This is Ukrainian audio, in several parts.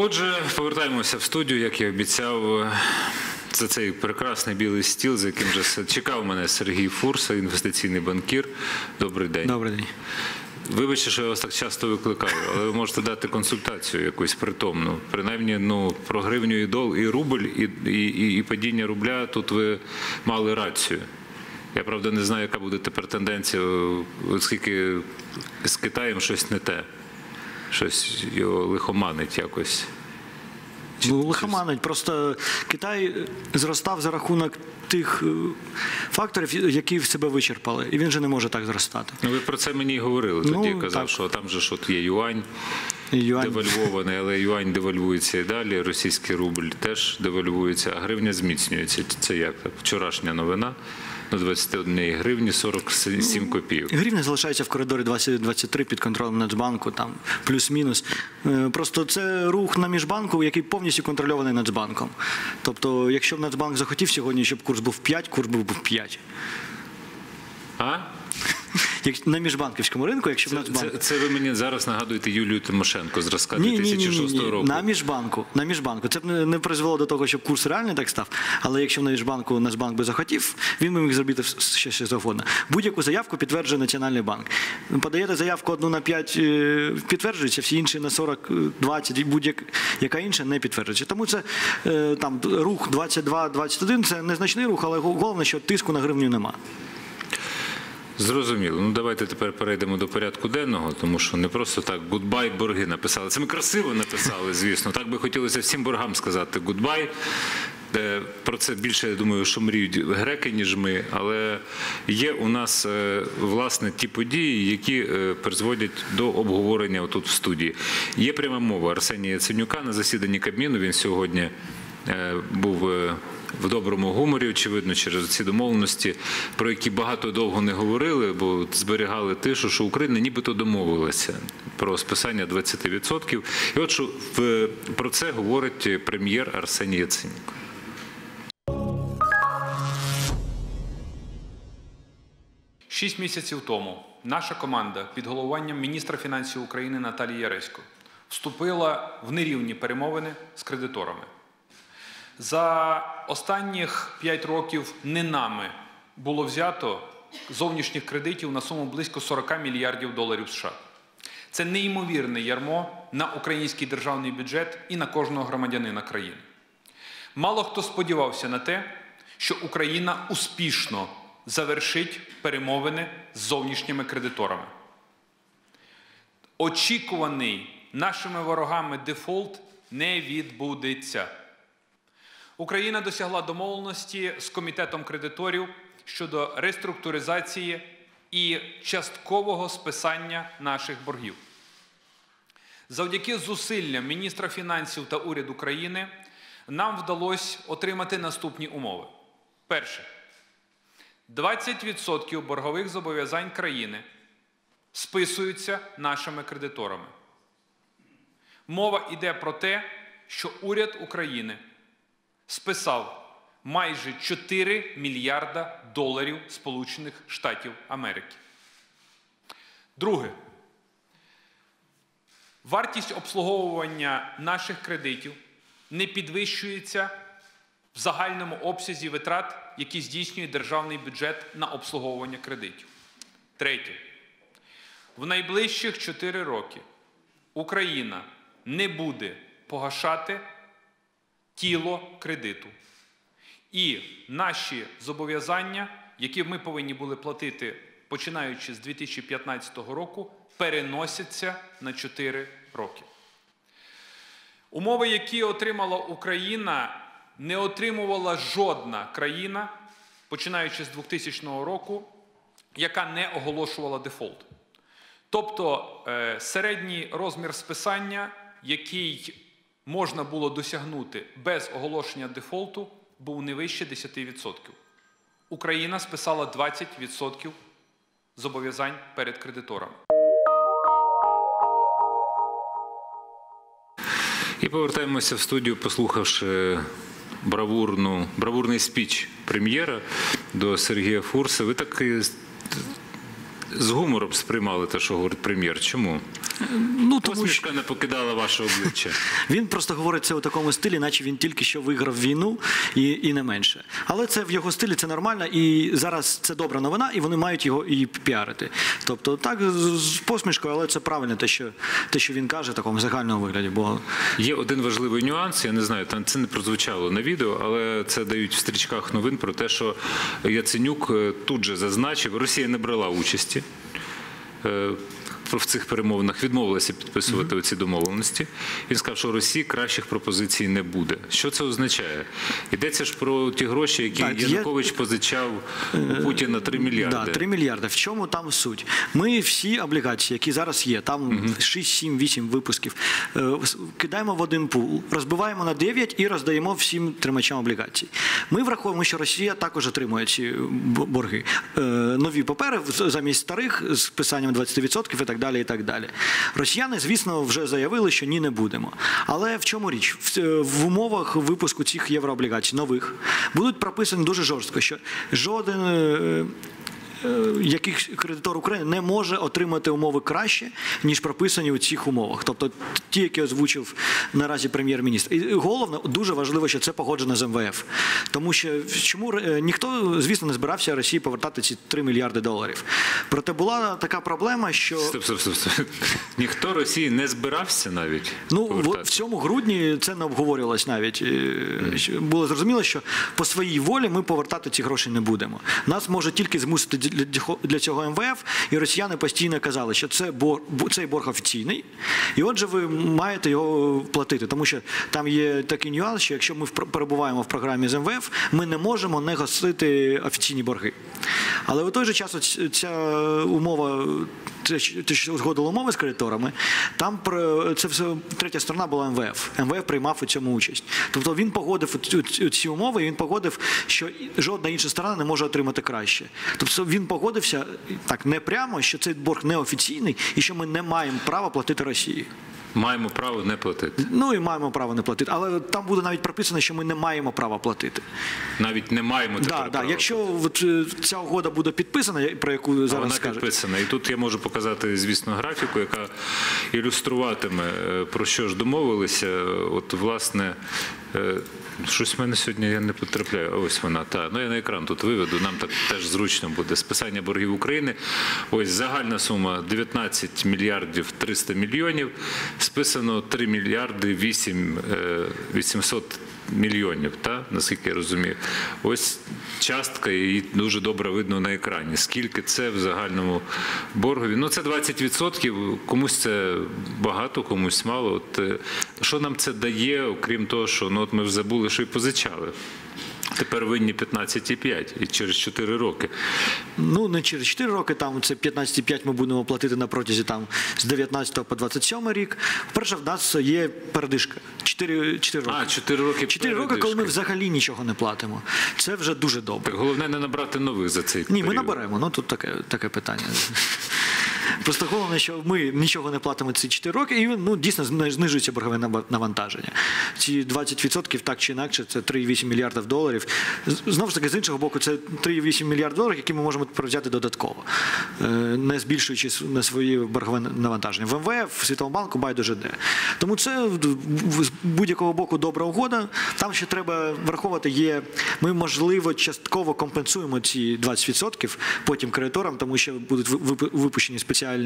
Отже, повертаємося в студію, як я обіцяв. За цей прекрасний білий стіл, за яким вже чекав мене Сергій Фурса, інвестиційний банкір. Добрий день. Добрий день. Вибачте, що я вас так часто викликаю, але ви можете дати консультацію якусь притомну. Принаймні, ну про гривню і дол і рубль, і, і, і, і падіння рубля. Тут ви мали рацію. Я правда не знаю, яка буде тепер тенденція, оскільки з Китаєм щось не те, щось його лихоманить якось. Ну, лихоманить. Просто Китай зростав за рахунок тих е, факторів, які в себе вичерпали. І він же не може так зростати. Ну, ви про це мені і говорили. Ну, Тоді казав, так. що там же ж от є юань. Юань. девальвований, але юань девальвується і далі. Російський рубль теж девальвується, а гривня зміцнюється. Це як? Вчорашня новина на 21 гривні 47 копійок. Гривня залишається в коридорі 2023 під контролем Нацбанку, там плюс-мінус. Е, Просто це рух на міжбанку, який повністю контрольований Нацбанком. Тобто, якщо б Нацбанк захотів сьогодні, щоб курс був 5, курс був би 5. А? На міжбанківському ринку, якщо Це, Нацбанк. це, це ви мені зараз нагадуєте Юлію Тимошенко зразка Ні, ні, ні, ні, 2006 року. На міжбанку. На міжбанку. Це б не, призвело до того, щоб курс реальний так став. Але якщо на міжбанку Нацбанк би захотів, він би міг зробити ще що завгодно. Будь-яку заявку підтверджує Національний банк. Подаєте заявку одну на 5 е, підтверджується, всі інші на 40, е, 20, і будь-яка інша не підтверджується. Тому це е, там рух 22-21 це незначний рух, але головне, що тиску на гривню нема. Зрозуміло. Ну давайте тепер перейдемо до порядку денного, тому що не просто так гудбай борги написали. Це ми красиво написали, звісно. Так би хотілося всім боргам сказати гудбай. Про це більше я думаю, що мріють греки, ніж ми. Але є у нас е, власне ті події, які е, призводять до обговорення тут в студії. Є пряма мова Арсенія Яценюка на засіданні Кабміну. Він сьогодні е, був. Е, в доброму гуморі, очевидно, через ці домовленості, про які багато довго не говорили, бо зберігали тишу, що Україна нібито домовилася про списання 20%. І от що в, про це говорить прем'єр Арсеній Яценюк. Шість місяців тому наша команда під головуванням міністра фінансів України Наталії Яресько вступила в нерівні перемовини з кредиторами. За останніх п'ять років не нами було взято зовнішніх кредитів на суму близько 40 мільярдів доларів США. Це неймовірне ярмо на український державний бюджет і на кожного громадянина країни. Мало хто сподівався на те, що Україна успішно завершить перемовини з зовнішніми кредиторами. Очікуваний нашими ворогами дефолт не відбудеться. Україна досягла домовленості з комітетом кредиторів щодо реструктуризації і часткового списання наших боргів. Завдяки зусиллям міністра фінансів та уряду країни нам вдалося отримати наступні умови. Перше, 20% боргових зобов'язань країни списуються нашими кредиторами. Мова йде про те, що уряд України списав майже 4 мільярда доларів Сполучених Штатів Америки. Друге. Вартість обслуговування наших кредитів не підвищується в загальному обсязі витрат, які здійснює державний бюджет на обслуговування кредитів. Третє. В найближчих 4 роки Україна не буде погашати тіло кредиту. І наші зобов'язання, які ми повинні були платити починаючи з 2015 року, переносяться на 4 роки. Умови, які отримала Україна, не отримувала жодна країна, починаючи з 2000 року, яка не оголошувала дефолт. Тобто е, середній розмір списання, який можна було досягнути без оголошення дефолту, був не вище 10%. Україна списала 20% зобов'язань перед кредиторами. І повертаємося в студію, послухавши бравурну, бравурний спіч прем'єра до Сергія Фурса. Ви так з гумором сприймали те, що говорить прем'єр. Чому? Ну, тому що не покидала ваше обличчя. він просто говорить це у такому стилі, наче він тільки що виграв війну і, і не менше. Але це в його стилі це нормально, і зараз це добра новина, і вони мають його і піарити. Тобто, так з з посмішкою, але це правильно те, що те, що він каже в такому загальному вигляді. Бо Є один важливий нюанс, я не знаю, там це не прозвучало на відео, але це дають в стрічках новин про те, що Яценюк е, тут же зазначив, Росія не брала участі. uh, В цих перемовинах відмовилася підписувати оці домовленості. Він сказав, що Росії кращих пропозицій не буде. Що це означає? Йдеться ж про ті гроші, які Так, Янукович позичав у Путіна 3 мільярди. Да, 3 мільярди. В чому там суть? Ми всі облігації, які зараз є, там 6, 7, 8 випусків, е, кидаємо в один пул, розбиваємо на 9 і роздаємо всім тримачам облігацій. Ми враховуємо, що Росія також отримує ці борги. Е, Нові папери замість старих з списанням 20% і так далі. І так далі. Росіяни, звісно, вже заявили, що ні, не будемо. Але в чому річ? В, е, в умовах випуску цих єврооблігацій нових будуть прописані дуже жорстко, що жоден. Е, е, кредитор України не може отримати умови краще, ніж прописані у цих умовах. Тобто ті, які озвучив наразі прем'єр-міністр. І головне, дуже важливо, що це погоджено з МВФ. Тому що чому е, ніхто, звісно, не збирався Росії повертати ці 3 мільярди доларів. Проте була така проблема, що. Стоп, стоп, стоп, стоп. Ніхто Росії не збирався навіть. Ну, в, повертати. в цьому грудні це не обговорювалось навіть. Е, Було зрозуміло, що по своїй волі ми повертати ці гроші не будемо. Нас може тільки змусити для- цього МВФ, і росіяни постійно казали, що це бор, бу- цей борг офіційний, і отже, ви маєте його платити. Тому що там є такий нюанс, що якщо ми перебуваємо в програмі з МВФ, ми не можемо не гасити офіційні борги. Але у той же час ця умова те, що- те, умови з кредиторами, там це все третя сторона була МВФ. МВФ приймав у цьому участь. Тобто він погодив ці умови, і він погодив, що жодна інша сторона не може отримати краще. Тобто він погодився так не прямо, що цей борг неофіційний і що ми не маємо права платити Росії. Маємо право не платити. Ну і маємо право не платити. Але там буде навіть прописано, що ми не маємо права платити. Навіть не маємо тепер Да, да. права. Якщо от, е, ця угода буде підписана, про яку зараз вона скажуть. підписана. І тут я можу показати, звісно, графіку, яка ілюструватиме, е, про що ж домовилися. От, власне, е, щось в мене сьогодні я не потрапляю. Ось вона. Та. Ну, я на екран тут виведу, нам так теж зручно буде. Списання боргів України. Ось загальна сума 19 мільярдів 300 мільйонів. Списано 3 мільярди 8, е, 800 мільйонів, та? наскільки я розумію. Ось частка, її дуже добре видно на екрані. Скільки це в загальному боргові? Ну, це 20%. Комусь це багато, комусь мало. От, е, що нам це дає, окрім того, що ну, от ми ж забули, що і позичали. Тепер винні 15,5 і через 4 роки. Ну, не через 4 роки, там це 15,5 ми будемо платити на протязі там, з 19 по 27 рік. Перше, в нас є передишка. 4, 4 роки. А, 4 роки 4 роки, коли ми взагалі нічого не платимо. Це вже дуже добре. Так головне не набрати нових за цей Ні, ми наберемо, ну тут таке, таке питання. Просто що ми нічого не платимо ці 4 роки, і ну, дійсно знижується боргове навантаження. Ці 20% так чи інакше, це 3,8 мільярдів доларів. Знову ж таки, з іншого боку, це 3,8 мільярдів доларів, які ми можемо взяти додатково, е, не збільшуючи на свої боргове навантаження. В МВФ, в Світовому банку байдуже де. Тому це з будь-якого боку добра угода. Там ще треба враховувати, є ми, можливо, частково компенсуємо ці 20% потім кредиторам, тому що будуть випущені спеціальні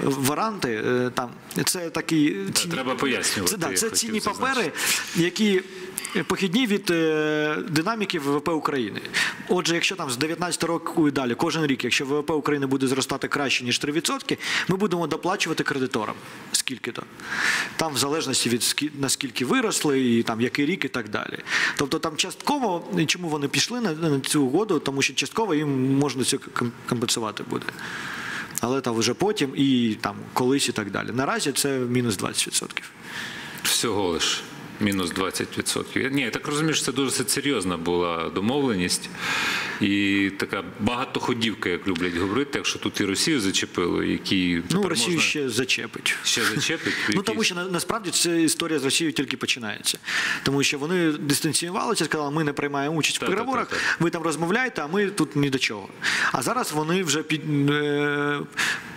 варанти. е, Там це такі ціні- треба пояснювати, Це, да, це цінні зазначити. папери, які похідні від е, динаміки ВВП України. Отже, якщо там з 19 року і далі, кожен рік, якщо ВВП України буде зростати краще ніж 3%, ми будемо доплачувати кредиторам. Скільки то там, в залежності від наскільки виросли, і там який рік, і так далі. Тобто там частково, чому вони пішли на, на цю угоду, тому що частково їм можна це компенсувати буде. Але там вже потім і там колись і так далі. Наразі це мінус 20%. Всього лиш мінус 20%. Я- Ні, я так розумію, що це дуже серйозна була домовленість. і така багатоходівка, як люблять говорити, якщо тут і Росію зачепило, які Ну, Росію можна ще зачепить. ще зачепить. Ну тому що насправді ця історія з Росією тільки починається. Тому що вони дистанціювалися, сказали, ми не приймаємо участь в Так, так, переговорах, так, так. ви там розмовляєте, а ми тут ні до чого. А зараз вони вже під, е,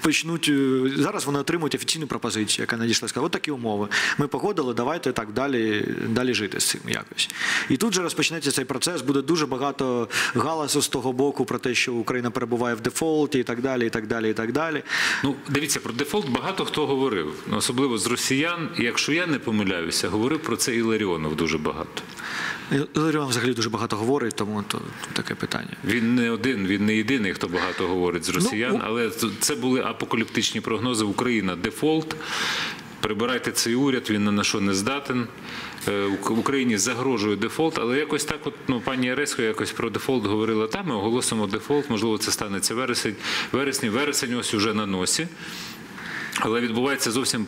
почнуть. е, Зараз вони отримують офіційну пропозицію, яка надійшла. Сказали, от такі умови. Ми погодили, давайте так далі, далі жити з цим якось. І тут же розпочнеться цей процес. Буде дуже багато галасу з того боку про те, що Україна перебуває в дефолті і так далі, і так далі, і так далі. Ну, дивіться, про дефолт багато хто говорив, Ну, особливо з росіян. Якщо я не помиляюся, говорив про це і Ларіонов дуже багато. Іларіон взагалі дуже багато говорить, тому то таке питання. Він не один, він не єдиний, хто багато говорить з росіян, Ну, але це були апокаліптичні прогнози. Україна дефолт. Прибирайте цей уряд, він на що не здатен. Е, Україні загрожує дефолт, але якось так, от ну пані Яресько якось про дефолт говорила. Там ми оголосимо дефолт. Можливо, це станеться вересень. Вересні, вересень ось уже на носі. Але відбувається зовсім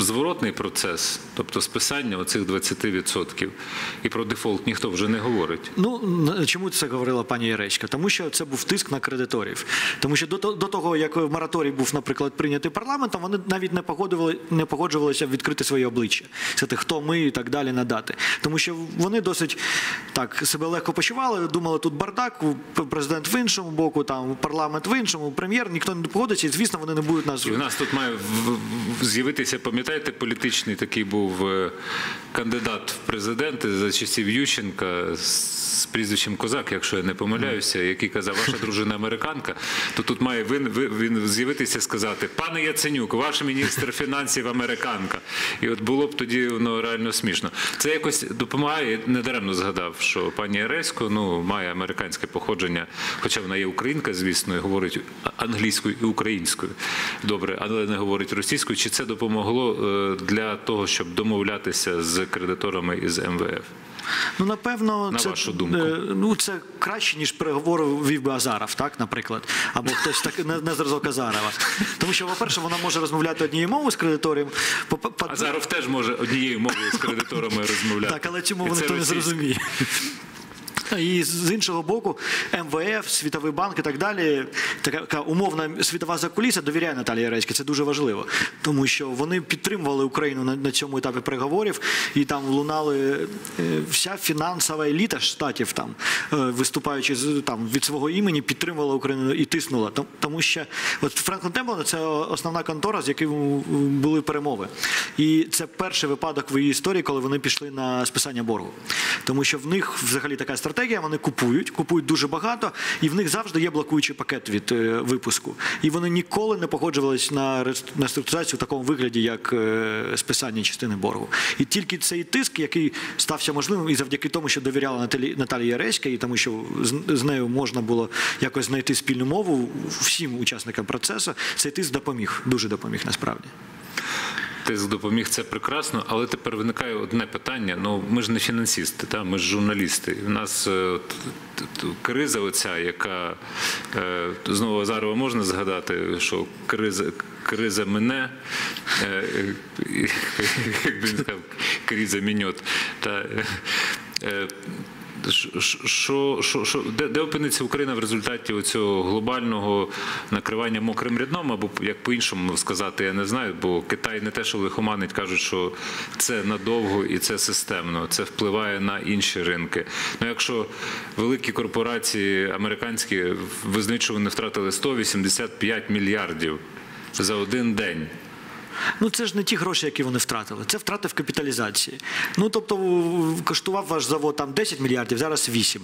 зворотний процес, тобто списання оцих 20%. І про дефолт ніхто вже не говорить. Ну чому це говорила пані Яречка? Тому що це був тиск на кредиторів. Тому що до, до того, як мораторій був, наприклад, прийнятий парламентом, вони навіть не погоджували, не погоджувалися відкрити своє обличчя. Сказати, хто ми і так далі надати. Тому що вони досить так себе легко почували, думали, тут бардак, президент в іншому боку, там парламент в іншому, прем'єр, ніхто не погодиться, і звісно, вони не будуть нас. І в нас тут має з'явитися, пам'ятаєте, політичний такий був е, кандидат в президенти за часів Ющенка з з прізвищем Козак, якщо я не помиляюся, який казав, ваша дружина американка, то тут має він, він з'явитися і сказати, пане Яценюк, ваш міністр фінансів американка. І от було б тоді ну, реально смішно. Це якось допомагає, недаремно згадав, що пані Ересько ну, має американське походження, хоча вона є українка, звісно, і говорить англійською і українською. Добре, але не говорить російською. Чи це допомогло е, для того, щоб домовлятися з кредиторами із МВФ? Ну, напевно, На це, вашу думку? е, ну, це краще, ніж переговори вів би Азаров, так, наприклад. Або хтось так не, не зразок Азарова. Тому що, по-перше, вона може розмовляти однією мовою з кредитором. По- по- по- Азаров теж може однією мовою з кредиторами розмовляти. Так, але цю мову ніхто не зрозуміє. І з іншого боку, МВФ, Світовий банк і так далі, така, умовна світова закуліса довіряє Наталії Яреській. Це дуже важливо, тому що вони підтримували Україну на, на цьому етапі переговорів, і там лунали е, вся фінансова еліта штатів, там е, виступаючи з там від свого імені, підтримувала Україну і тиснула. Тому що от Франклін Темплтон – це основна контора, з якою були перемови. І це перший випадок в її історії, коли вони пішли на списання боргу. Тому що в них взагалі така стратегія, вони купують, купують дуже багато, і в них завжди є блокуючий пакет від е, випуску. І вони ніколи не погоджувались на рес- на структуризацію в такому вигляді, як е, списання частини боргу. І тільки цей тиск, який стався можливим, і завдяки тому, що довіряла Наталі Наталії Яреська, і тому, що з нею можна було якось знайти спільну мову всім учасникам процесу, цей тиск допоміг, дуже допоміг насправді. Тиск допоміг це прекрасно, але тепер виникає одне питання. Ну ми ж не фінансисти, та ми ж журналісти. В нас е, криза, оця, яка е, знову Азарова можна згадати, що криза. Криза мене, е, як він сказав, криза міньот. Та, Що, що, що, де, де опиниться Україна в результаті цього глобального накривання мокрим рядном, або як по-іншому сказати, я не знаю, бо Китай не те, що лихоманить, кажуть, що це надовго і це системно, це впливає на інші ринки. Ну, якщо великі корпорації американські визнають, вони втратили 185 мільярдів за один день. Ну це ж не ті гроші, які вони втратили. Це втрати в капіталізації. Ну тобто коштував ваш завод там 10 мільярдів, зараз 8.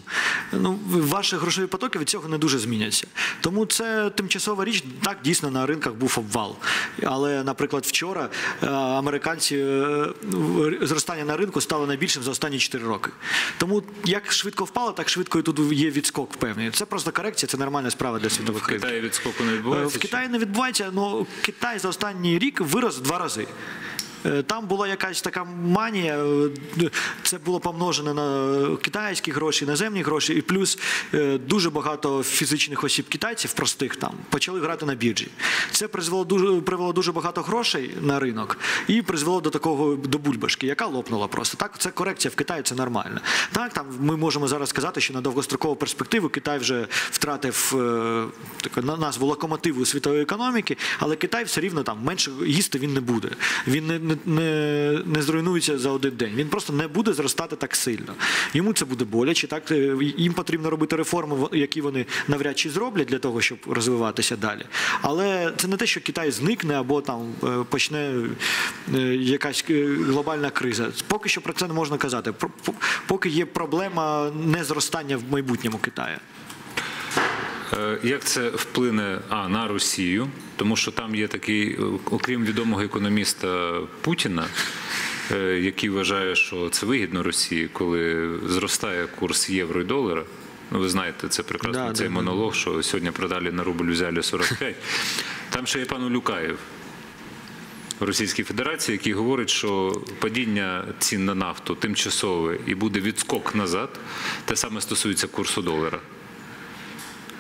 Ну ваші грошові потоки від цього не дуже зміняться. Тому це тимчасова річ. Так дійсно на ринках був обвал. Але, наприклад, вчора е, американці е, ну, зростання на ринку стало найбільшим за останні 4 роки. Тому як швидко впало, так швидко і тут є відскок певний. Це просто корекція, це нормальна справа для світових В ринків. Китаї відскоку не Е, відбувається. В Китаї не відбувається, але Китай за останній рік вирос в два рази. Е, Там була якась така манія, е, це було помножено на китайські гроші, наземні гроші, і плюс е, дуже багато фізичних осіб китайців, простих там, почали грати на біржі. Це призвело дуже привело дуже багато грошей на ринок і призвело до такого до бульбашки, яка лопнула просто. Так, це корекція в Китаї, це нормально. Так, там ми можемо зараз сказати, що на довгострокову перспективу Китай вже втратив таку на- назву локомотиву світової економіки, але Китай все рівно там менше їсти він не буде. Він не, не, не, не зруйнується за один день. Він просто не буде зростати так сильно. Йому це буде боляче. Так Е, їм потрібно робити реформи, які вони навряд чи зроблять для того, щоб розвиватися далі. Але це не те, що Китай зникне або там е, почне е, якась глобальна криза. Поки що про це не можна казати. Поки є проблема незростання в майбутньому Китаю. Як це вплине а, на Росію? Тому що там є такий, е, окрім відомого економіста Путіна, е, який вважає, що це вигідно Росії, коли зростає курс євро і долара. Ну, ви знаєте, це прекрасно Да, цей да, да. монолог, що сьогодні продали на рубль, взяли 45. Там ще є пан Улюкаєв Російській Федерації, який говорить, що падіння цін на нафту тимчасове і буде відскок назад. Те саме стосується курсу долара.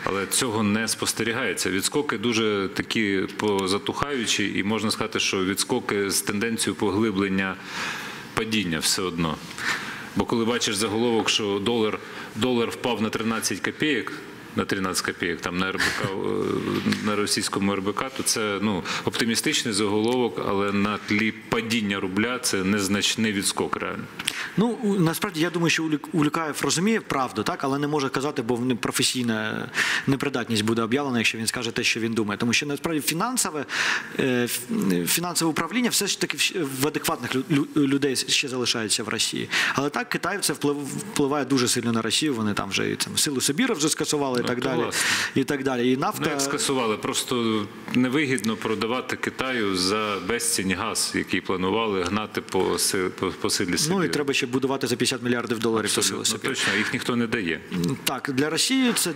Але цього не спостерігається. Відскоки дуже такі позатухаючі, і можна сказати, що відскоки з тенденцією поглиблення падіння все одно. Бо коли бачиш заголовок, що долар, долар впав на 13 копійок, на 13 копійок там на РБК, е, на російському РБК, то це ну, оптимістичний заголовок, але на тлі падіння рубля це незначний відскок реально. Ну насправді я думаю, що Улю- Улюкаєв розуміє правду, так, але не може казати, бо професійна непридатність буде об'явлена, якщо він скаже те, що він думає. Тому що насправді фінансове е, фінансове управління все ж таки в- адекватних лю- лю- людей ще залишається в Росії. Але так Китай це вплив- впливає дуже сильно на Росію. Вони там вже там силу Сибіра вже скасували і Ну, так далі. власне. І так далі. І Ну, нафта як скасували, просто невигідно продавати Китаю за безцінь газ, який планували гнати по, по, по силі Сибіру. ну і треба ще будувати за 50 мільярдів доларів Абсолютно, точно, їх ніхто не дає. Так, для Росії це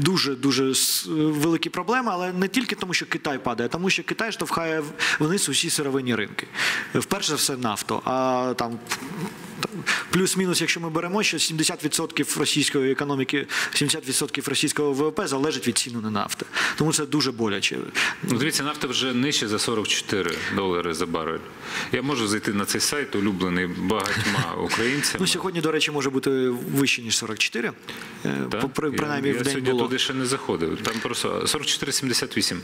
дуже дуже великі проблеми, але не тільки тому, що Китай падає, а тому що Китай штовхає вниз усі сировинні ринки. Вперше за все нафту. А там, плюс-мінус, якщо ми беремо, що 70% російської економіки, 70% російського ВВП залежить від ціни на нафту. Тому це дуже боляче. Ну, дивіться, нафта вже нижче за 44 долари за барель. Я можу зайти на цей сайт, улюблений багатьма українцями. Ну, сьогодні, до речі, може бути вище, ніж 44. е, Так? Принаймні я, в я день сьогодні було. туди ще не заходив. Там просто 44,78.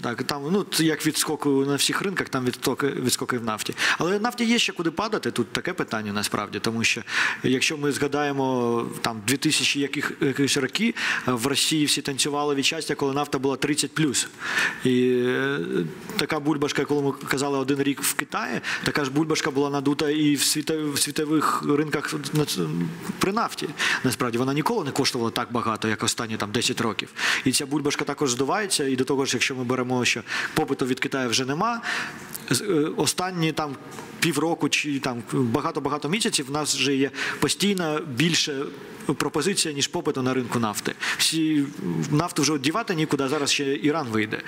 Так, там ну як відскоку на всіх ринках, там відскоки, відскоки в нафті. Але нафті є ще куди падати. Тут таке питання насправді, тому що якщо ми згадаємо там 2000 яких якісь роки в Росії всі танцювали від щастя, коли нафта була 30 І е, така бульбашка, коли ми казали один рік в Китаї, така ж бульбашка була надута і в світо- в світових ринках при нафті. Насправді вона ніколи не коштувала так багато, як останні там 10 років. І ця бульбашка також здувається. І до того ж, якщо ми беремо, що попиту від Китаю вже нема, е, останні там півроку чи там багато-багато місяців в нас вже є постійно більше пропозиція, ніж попиту на ринку нафти. Всі нафту вже дівати нікуди, зараз ще Іран вийде.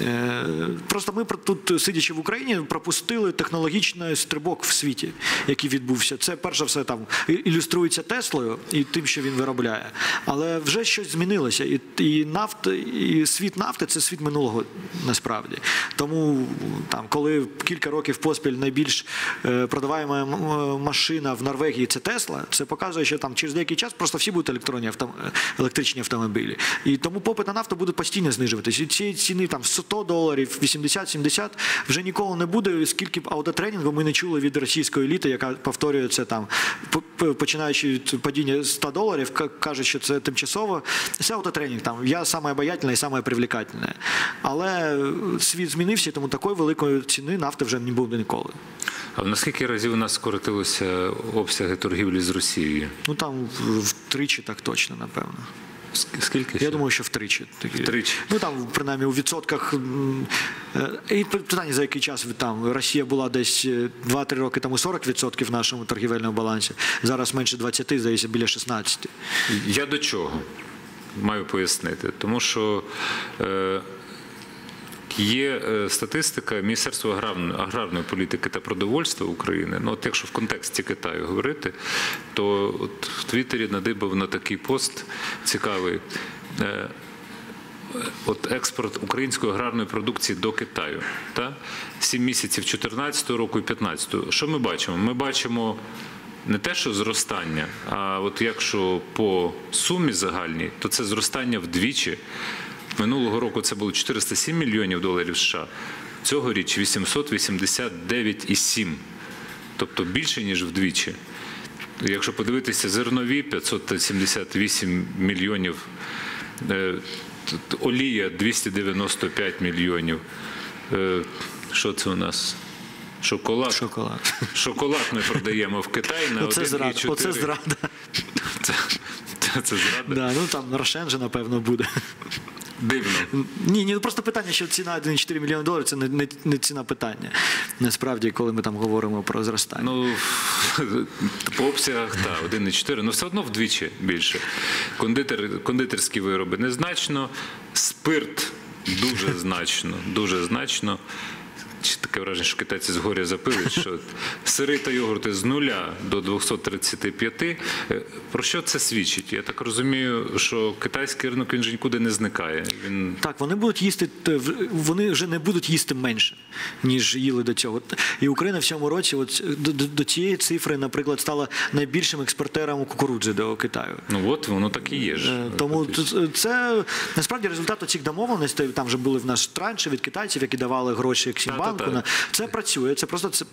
Е, Просто ми тут, сидячи в Україні, пропустили технологічний стрибок в світі, який відбувся. Це перш за все там ілюструється Теслою і тим, що він виробляє. Але вже щось змінилося. І, і нафта, і світ нафти це світ минулого насправді. Тому там, коли кілька років поспіль найбільш е, продаваєма м- машина в Норвегії це Тесла, це показує, що там через деякий час просто всі будуть електронні авто, електричні автомобілі. І тому попит на нафту буде постійно знижуватись. І цієї ціни там 100 доларів, 80-70 вже ніколи не буде, скільки б аудиотренінгу ми не чули від російської еліти, яка повторює це там, по- по- починаючи від падіння 100 доларів, ка- каже, що це тимчасово. Це аутотренінг там. Я саме і саме. Але світ змінився, тому такої великої ціни нафти вже не буде ніколи. А наскільки разів у нас скоротилися обсяги торгівлі з Росією? Ну там втричі так точно, напевно. Ск- Скільки? Я думаю, що втричі. Втричі. Ну там, принаймні, у відсотках. е, І питання, за який час там Росія була десь е, 2-3 роки тому 40% в нашому торгівельному балансі. Зараз менше 20, здається, біля 16. Я до чого маю пояснити? Тому що е, є е, статистика Міністерства аграрної, політики та продовольства України. Ну, от якщо в контексті Китаю говорити, то от в Твіттері надибав на такий пост цікавий. Е, От експорт української аграрної продукції до Китаю. Та? 7 місяців 2014 року і 2015. Що ми бачимо? Ми бачимо не те, що зростання, а от якщо по сумі загальній, то це зростання вдвічі. Минулого року це було 407 мільйонів доларів США, цьогоріч 889,7. Тобто більше, ніж вдвічі. Якщо подивитися зернові 578 мільйонів, е, олія 295 мільйонів. Е, Що це у нас? Шоколад. Шоколад. Шоколад ми продаємо в Китай на Оце зрада. 1,4. Оце зрада. Це, це, це зрада. Да, ну там Рошен же, напевно, буде. Дивно. Ні, ні, ну просто питання, що ціна 1,4 мільйони доларів це не, не, не ціна питання. Насправді, коли ми там говоримо про зростання. Ну, по обсягах, так, 1,4, але все одно вдвічі більше. Кондитер, кондитерські вироби незначно, спирт дуже значно, дуже значно. Чи Таке враження, що китайці з горя запили, що сири та йогурти з нуля до 235. Е, Про що це свідчить? Я так розумію, що китайський ринок він же нікуди не зникає. Він Так, вони будуть їсти, вони вже не будуть їсти менше, ніж їли до цього. І Україна в цьому році, от до, до, до цієї цифри, наприклад, стала найбільшим експортером кукурудзи до Китаю. ну от воно так і є ж. Е, Тому тут це насправді результат цих домовленостей. Там вже були в нас транші від китайців, які давали гроші Ексімбанку. Та-та-та. Це працює. Це просто це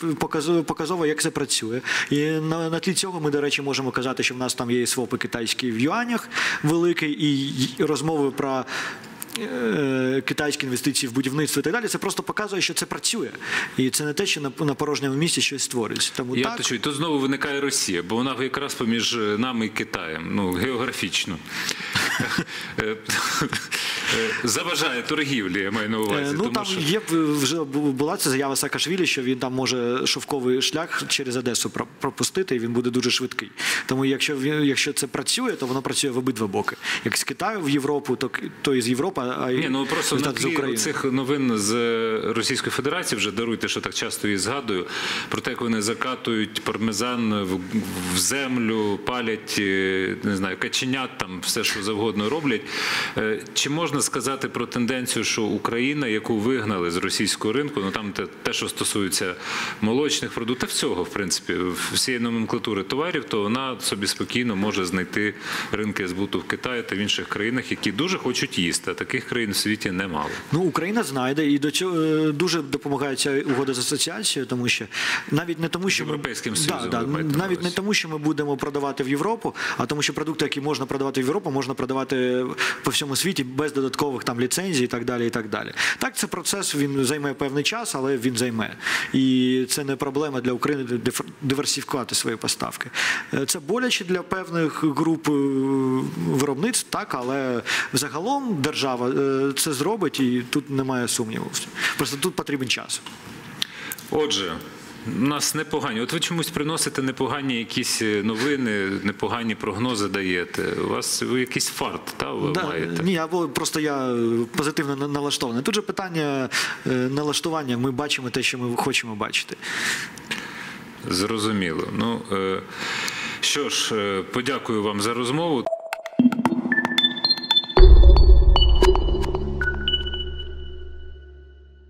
показово, як це працює. І на, на тлі цього ми, до речі, можемо казати, що в нас там є свопи китайські в юанях великий, і розмови про. Е, Китайські інвестиції в будівництво і так далі, це просто показує, що це працює, і це не те, що на, порожньому місці щось створюється. Тому Я так, точу, і тут знову виникає Росія, бо вона якраз поміж нами і Китаєм, ну географічно. Е, Заважає торгівлі, я маю на Е, увазі. Ну тому там що... є вже була ця заява Саакашвілі, що він там може шовковий шлях через Одесу пропустити, і він буде дуже швидкий. Тому якщо якщо це працює, то воно працює в обидва боки. Як з Китаю в Європу, то, то і з Європи, а й Ні, ну просто на з тлі України. цих новин з Російської Федерації вже даруйте, що так часто її згадую. Про те, як вони закатують пармезан в, в землю, палять е, не знаю, каченят, там все що завгодно роблять. Е, Чи можна сказати про тенденцію, що Україна, яку вигнали з російського ринку, ну там те, те що стосується молочних продуктів, та всього, в принципі, всієї номенклатури товарів, то вона собі спокійно може знайти ринки збуту в Китаї та в інших країнах, які дуже хочуть їсти. А таких країн в світі немало. Ну, Україна знайде і до цього е, дуже допомагає ця угода з асоціацією, тому що навіть не тому, що Європейським ми Союзом, да, да, навіть не тому, що ми будемо продавати в Європу, а тому, що продукти, які можна продавати в Європу, можна продавати по всьому світі без додаткових там ліцензій і так далі. І так далі. Так, це процес він займе певний час, але він займе. І це не проблема для України диверсифікувати свої поставки. Е, Це боляче для певних груп е, виробництв, так, але загалом держава е, це зробить, і тут немає сумніву. Просто тут потрібен час. Отже, у нас непогані. От ви чомусь приносите непогані якісь е, новини, непогані прогнози даєте. У вас ви якийсь фарт, та ви Да, маєте? ні, або просто я е, позитивно налаштований. Тут же питання налаштування. Ми бачимо те, що ми хочемо бачити. Зрозуміло. Ну що ж, подякую вам за розмову.